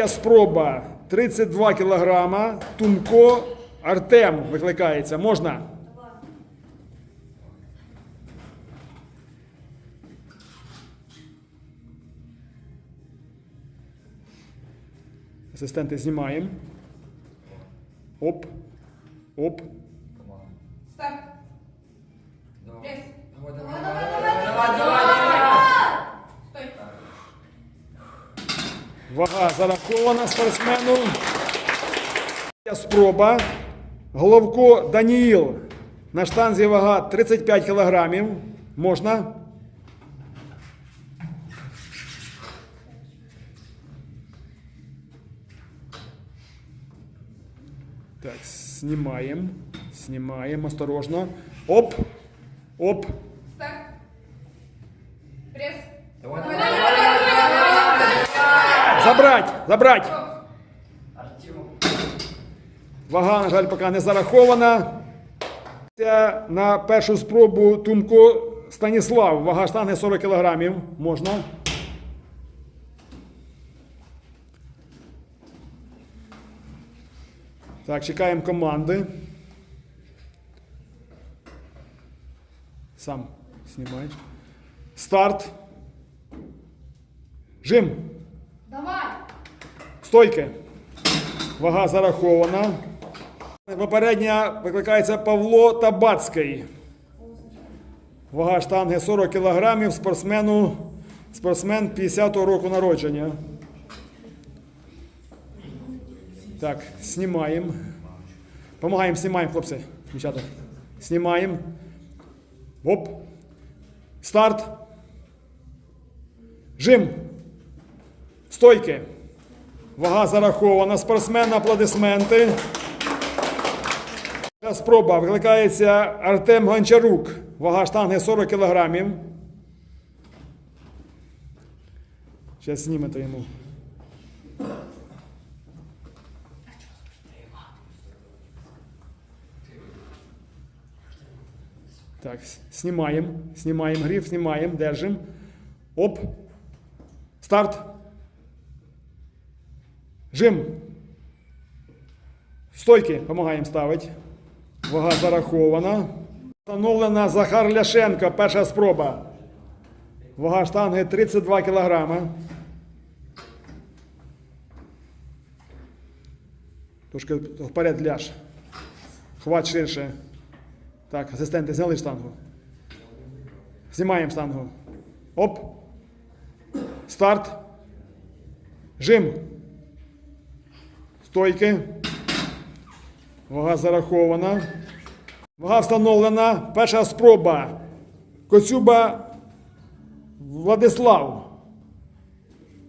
Третя спроба 32 кілограма. Тумко Артем викликається. Можна? Асистенти знімаємо. Оп. Оп. Старт. Давай. Пресс. Давай, Давай, давай, давай, давай, давай, давай, давай. Стой. Вага зарахована спортсмену. Спроба. Головко Даніїл. На штанзі вага 35 кілограмів. Можна? Так, знімаємо. Знімаємо осторожно. Оп. Оп. Старт. Пресс. Давай, Давай, давай, давай, давай, давай, давай. Забрать! Забрать! Вага, на жаль, поки не зарахована. На першу спробу Тумко Станіслав. Вага штанги 40 кілограмів. Можна. Так, чекаємо команди. Сам знімаєш. Старт. Жим. Стойки. Вага зарахована. Попередня викликається Павло Табацький. Вага штанги 40 кг, спортсмену, спортсмен 50-го року народження. Так, знімаємо. Помагаємо, знімаємо, хлопці, дівчата. Знімаємо. Оп. Старт. Жим. Стойки. Вага зарахована. Спортсмен, аплодисменти. Спроба. Викликається Артем Гончарук. Вага штанги 40 кілограмів. Зараз знімете йому. Так, знімаємо. Знімаємо гриф, знімаємо, держимо. Оп. Старт. Жим. Стойки допомагаємо ставити. Вага зарахована. Встановлена Захар Ляшенко. Перша спроба. Вага штанги 32 кілограма. Трошки вперед ляж. Хват ширше. Так, асистенти, зняли штангу. Знімаємо штангу. Оп. Старт. Жим. Стойки. Вага зарахована. Вага встановлена. Перша спроба. Коцюба Владислав.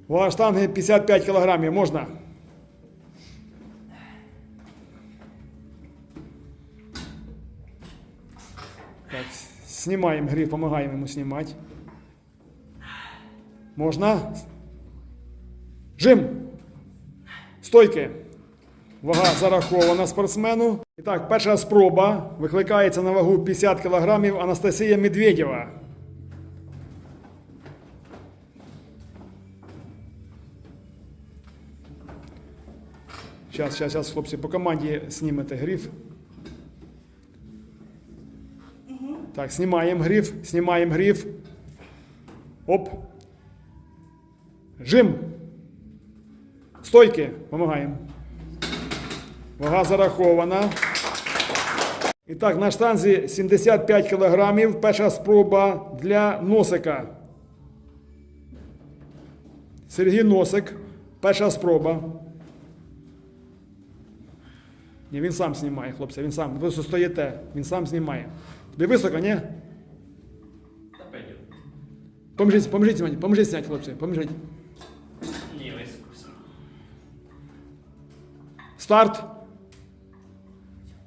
Вага штанги 55 кілограмів. Можна? Так, знімаємо гриф, допомагаємо йому знімати. Можна? Жим. Стойки. Вага зарахована спортсмену. І так, перша спроба викликається на вагу 50 кг Анастасія Медведєва. Зараз, зараз, зараз, хлопці, по команді знімете гриф. Так, знімаємо гриф, знімаємо гриф. Оп. Жим. Стойки. Помагаємо. Вага зарахована. І так, на штанзі 75 кг. Перша спроба для носика. Сергій Носик. Перша спроба. Ні, він сам знімає, хлопці. Він сам. Ви стоїте. Він сам знімає. Тобі високо, ні? Поможіть, поможіть мені, поможіть зняти, хлопці. Поможіть. Не, вискуся. Старт.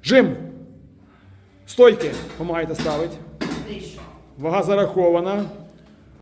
Жим. Стойки. Помагайте ставити. Вага зарахована.